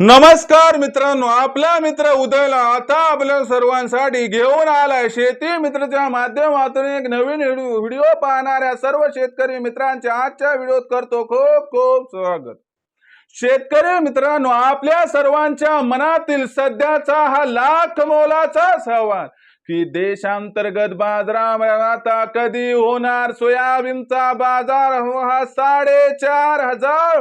नमस्कार मित्रांनो आपला मित्र उदयला आता आपल्या सर्वांसाठी घेऊन आलाय शेती मित्रच्या माध्यमातून एक नवीन व्हिडिओ पाहणाऱ्या सर्व शेतकरी मित्रांच्या आजच्या व्हिडिओत करतो खूप खूप स्वागत. शेतकरी मित्रांनो आपल्या सर्वांच्या मनातील सध्याचा हा लाख मोलाचा सवाल की देशांतर्गत बाजारामध्ये आता कधी होणार सोयाबीनचा बाजार? हो हा साडेचार हजार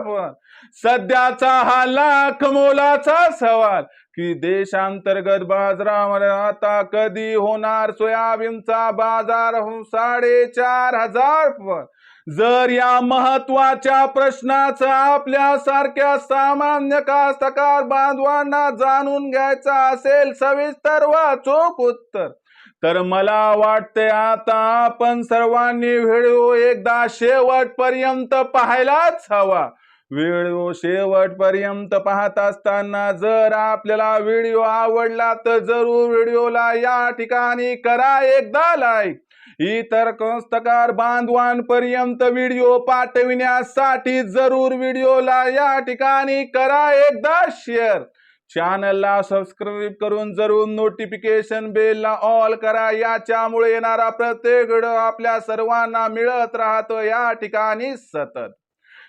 सध्याचा हा लाख मोलाचा सवाल की देशांतर्गत बाजारामध्ये आता कधी होणार सोयाबीनचा बाजार? हो, साडेचार हजार पण जर या महत्त्वाच्या प्रश्नाचं आपल्या सारख्या सामान्य कास्तकार बांधवांना जाणून घ्यायचा असेल सविस्तर वा चोख उत्तर तर मला वाटते आता आपण सर्वांनी व्हिडिओ एकदा शेवटपर्यंत पाहायलाच हवा. व्हिडिओ शेवटपर्यंत पाहत असताना जर आपल्याला व्हिडिओ आवडला तर जरूर व्हिडिओला या ठिकाणी करा एकदा लाईक इतर कंस्तकार बांधवांपर्यंत व्हिडिओ पाठविण्यासाठी जरूर व्हिडिओला या ठिकाणी करा एकदा शेअर चॅनलला सबस्क्राईब करून जरूर नोटिफिकेशन बेलला ऑल करा. याच्यामुळे येणारा प्रत्येक व्हिडिओ आपल्या सर्वांना मिळत राहतो. या ठिकाणी सतत.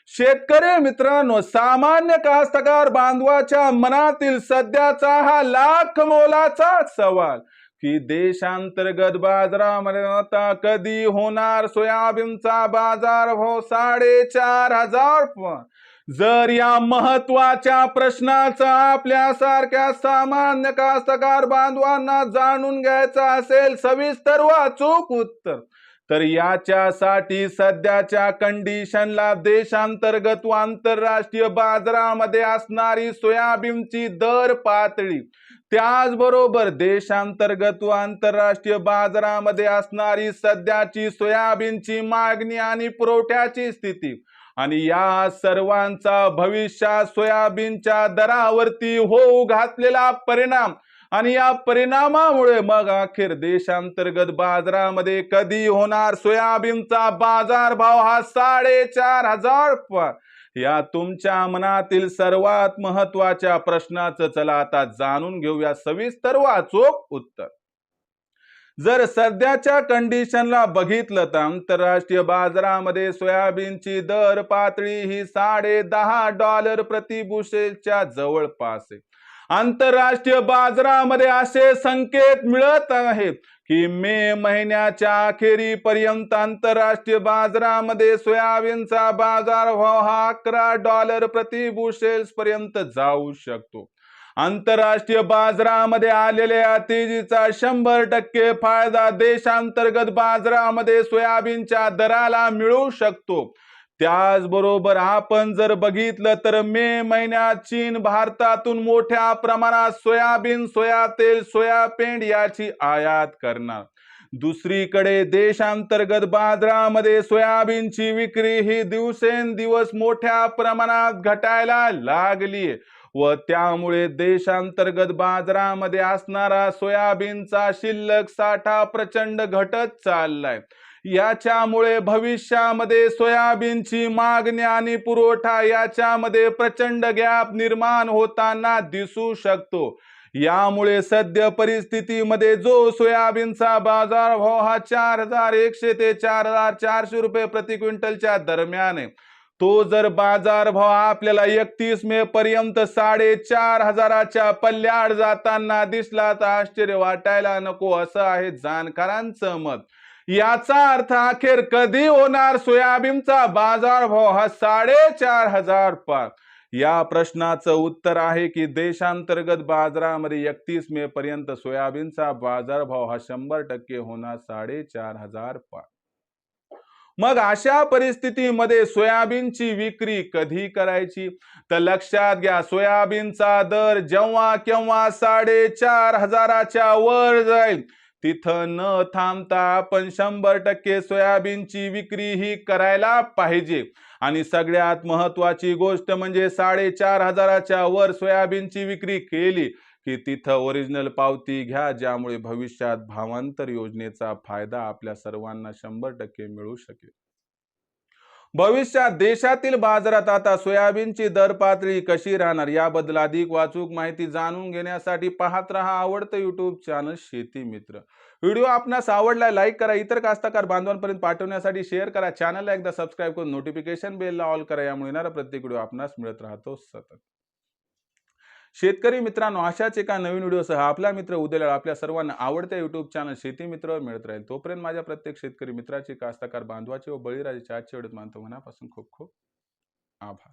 शेतकरी मित्रांनो सामान्य कास्तकार बांधवाच्या मनातील सध्याचा हा लाख मोलाचा सवाल की देशांतर्गत बाजारामध्ये आता कधी होणार सोयाबीनचा बाजार? हो साडेचार हजार पण. जर या महत्त्वाच्या प्रश्नाचा आपल्यासारख्या सामान्य कास्तकार बांधवांना जाणून घ्यायचा असेल सविस्तर वाचूक उत्तर. तर याच्यासाठी सध्याच्या कंडिशनला देशांतर्गत व आंतरराष्ट्रीय बाजारामध्ये असणारी सोयाबीनची दर पातळी. त्याचबरोबर देशांतर्गत व आंतरराष्ट्रीय बाजारामध्ये असणारी सध्याची सोयाबीनची मागणी आणि पुरवठ्याची स्थिती. आणि या सर्वांचा भविष्यात सोयाबीनच्या दरावरती होऊ घातलेला परिणाम आणि या परिणामामुळे मग अखेर देशांतर्गत बाजारामध्ये कधी होणार सोयाबीनचा बाजार भाव हा साडेचार हजार या तुमच्या मनातील सर्वात महत्त्वाच्या प्रश्नाचं चला आता जाणून घेऊया सविस्तर व अचूक उत्तर. जर सध्याच्या कंडिशनला बघितलं तर आंतरराष्ट्रीय बाजारामध्ये सोयाबीनची दर पातळी ही साडे दहा डॉलर प्रति जवळपास आहे. आंतरराष्ट्रीय बाजारामध्ये असे संकेत मिळत आहेत की मे महिन्याच्या अखेरीपर्यंत आंतरराष्ट्रीय बाजारामध्ये सोयाबीनचा बाजार भाव हा अकरा डॉलर प्रति बुशेल्स पर्यंत जाऊ शकतो. आंतरराष्ट्रीय बाजारामध्ये आलेल्या तेजीचा शंभर टक्के फायदा देशांतर्गत बाजारामध्ये सोयाबीनच्या दराला मिळू शकतो. त्याचबरोबर आपण जर बघितलं तर मे महिन्यात चीन भारतातून मोठ्या प्रमाणात सोयाबीन सोया तेल सोया पेंड याची आयात करणार. दुसरीकडे देशांतर्गत बाजारामध्ये सोयाबीनची विक्री ही दिवसेंदिवस मोठ्या प्रमाणात घटायला लागली व त्यामुळे देशांतर्गत बाजारामध्ये असणारा सोयाबीनचा शिल्लक साठा प्रचंड घटत चाललाय. याच्यामुळे भविष्यामध्ये सोयाबीनची मागणी आणि पुरवठा याच्यामध्ये प्रचंड गॅप निर्माण होताना दिसू शकतो. यामुळे सद्य परिस्थितीमध्ये जो सोयाबीनचा बाजार भाव हा चार हजार एकशे ते चार हजार चारशे रुपये प्रति क्विंटलच्या दरम्यान आहे. तो जर बाजार भाव आपल्याला एकतीस मे पर्यंत साडेचार हजाराच्या पल्ल्याड जाताना दिसला तर आश्चर्य वाटायला नको असं आहे जाणकारांचं मत. याचा अर्थ अखेर कधी होणार? सोयाबीनचा बाजार भाव हा साडेचार हजार पार. या प्रश्नाचं उत्तर आहे की देशांतर्गत बाजारामध्ये एकतीस मे पर्यंत सोयाबीनचा बाजार भाव हा शंभर टक्के होणार साडेचार हजार पार. मग अशा परिस्थितीमध्ये सोयाबीनची विक्री कधी करायची? तर लक्षात घ्या सोयाबीनचा दर जेव्हा केव्हा साडेचार हजाराच्या वर जाईल तिथं न थांबता आपण शंभर टक्के सोयाबीनची विक्री ही करायला पाहिजे. आणि सगळ्यात महत्वाची गोष्ट म्हणजे साडेचार हजाराच्या वर सोयाबीनची विक्री केली की तिथं ओरिजिनल पावती घ्या ज्यामुळे भविष्यात भावांतर योजनेचा फायदा आपल्या सर्वांना शंभर टक्के मिळू शकेल. भविष्यात देशातील बाजारात आता सोयाबीनची दर पातळी कशी राहणार याबद्दल अधिक वाचूक माहिती जाणून घेण्यासाठी पाहत रहा आवडतं युट्यूब चॅनल शेती मित्र. व्हिडिओ आपणास आवडला लाईक करा. इतर कास्तकार बांधवांपर्यंत पाठवण्यासाठी शेअर करा. चॅनलला एकदा सबस्क्राईब करून नोटिफिकेशन बेलला ऑल करा. यामुळे येणारा प्रत्येक व्हिडिओ आपणास मिळत राहतो सतत. शेतकरी मित्रांनो अशाच एका नवीन व्हिडिओसह आपला मित्र उद्याला आपल्या सर्वांना आवडत्या युट्यूब चॅनल शेती मित्रावर मिळत राहील. तोपर्यंत माझ्या प्रत्येक शेतकरी मित्राचे कास्तकार बांधवाचे व बळीराजाचे आजच्या वेळेत मानतो मनापासून खूप खूप आभार.